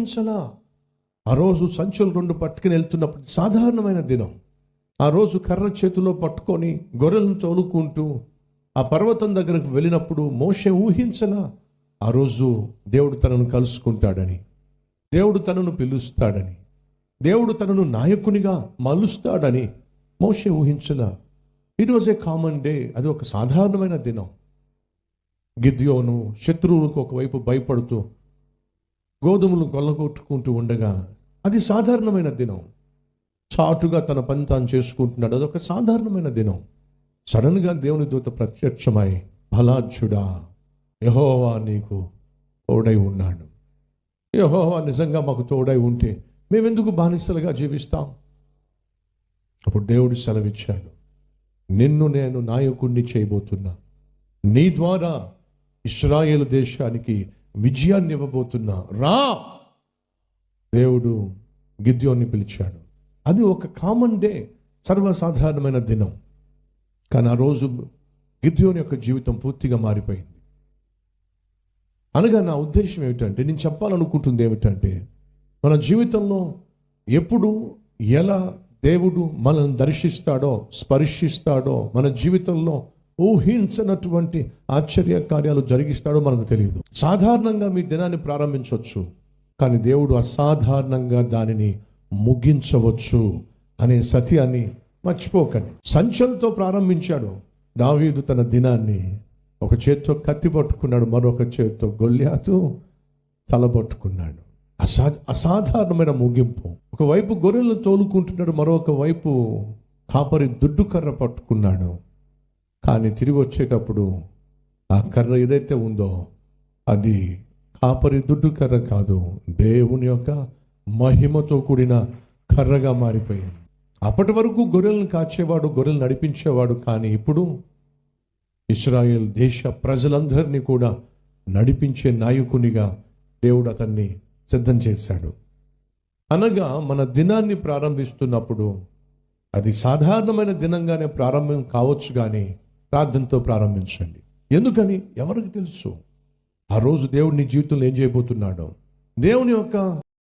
ఊహించలా ఆ రోజు సంచులు రెండు పట్టుకుని వెళ్తున్నప్పుడు సాధారణమైన దినం. ఆ రోజు కర్ర చేతిలో పట్టుకొని గొర్రెలను తోలుకుంటూ ఆ పర్వతం దగ్గరకు వెళ్ళినప్పుడు మోషే ఊహించలా ఆ రోజు దేవుడు తనను కలుసుకుంటాడని దేవుడు తనను పిలుస్తాడని దేవుడు తనను నాయకునిగా మలుస్తాడని మోషే ఊహించలా. It was a common day అది ఒక సాధారణమైన దినం. గిద్యోను శత్రువులకు ఒకవైపు భయపడుతూ గోధుమలు కొల్లగొట్టుకుంటూ ఉండగా అది సాధారణమైన దినం. చాటుగా తన పని తాను చేసుకుంటున్నాడు. అదొక సాధారణమైన దినం. సడన్గా దేవుని దూత ప్రత్యక్షమై బలాఢ్యుడా యహోవా నీకు తోడై ఉన్నాడు. యహోవా నిజంగా మాకు తోడై ఉంటే మేమెందుకు బానిసలుగా జీవిస్తాం? అప్పుడు దేవుడు సెలవిచ్చాడు నిన్ను నేను నాయకుణ్ణి చేయబోతున్నా. నీ ద్వారా ఇస్రాయేల్ దేశానికి విజయాన్ని ఇవ్వబోతున్నా. రా! దేవుడు గిద్యోన్ని పిలిచాడు. అది ఒక కామన్ డే సర్వసాధారణమైన దినం. కానీ ఆ రోజు గిద్యోని యొక్క జీవితం పూర్తిగా మారిపోయింది. అనగా నా ఉద్దేశం ఏమిటంటే నేను చెప్పాలనుకుంటుంది ఏమిటంటే మన జీవితంలో ఎప్పుడు ఎలా దేవుడు మనల్ని దర్శిస్తాడో స్పర్శిస్తాడో మన జీవితంలో ఊహించనటువంటి ఆశ్చర్య కార్యాలు జరిగిస్తాడో మనకు తెలియదు. సాధారణంగా మీ దినాన్ని ప్రారంభించవచ్చు కానీ దేవుడు అసాధారణంగా దానిని ముగించవచ్చు అనే సత్యాన్ని మర్చిపోకండి. సంచలతో ప్రారంభించాడు. దావీదు తన దినాన్ని ఒక చేత్తో కత్తి పట్టుకున్నాడు మరొక చేత్తో గొల్లాతు తలబట్టుకున్నాడు అసా అసాధారణమైన ముగింపు. ఒకవైపు గొర్రెలను తోలుకుంటున్నాడు మరొక వైపు కాపరి దుడ్డు కర్ర పట్టుకున్నాడు. కానీ తిరిగి వచ్చేటప్పుడు ఆ కర్ర ఏదైతే ఉందో అది కాపరి దుడ్డు కర్ర కాదు దేవుని యొక్క మహిమతో కూడిన కర్రగా మారిపోయింది. అప్పటి వరకు గొర్రెలను కాచేవాడు గొర్రెలు నడిపించేవాడు కానీ ఇప్పుడు ఇస్రాయేల్ దేశ ప్రజలందరినీ కూడా నడిపించే నాయకునిగా దేవుడు అతన్ని సిద్ధం చేశాడు. అనగా మన దినాన్ని ప్రారంభిస్తున్నప్పుడు అది సాధారణమైన దినంగానే ప్రారంభం కావచ్చు కానీ ప్రార్థనతో ప్రారంభించండి. ఎందుకని? ఎవరికి తెలుసు? ఆ రోజు దేవుడు నీ జీవితంలో ఏం చేయబోతున్నాడో. దేవుని యొక్క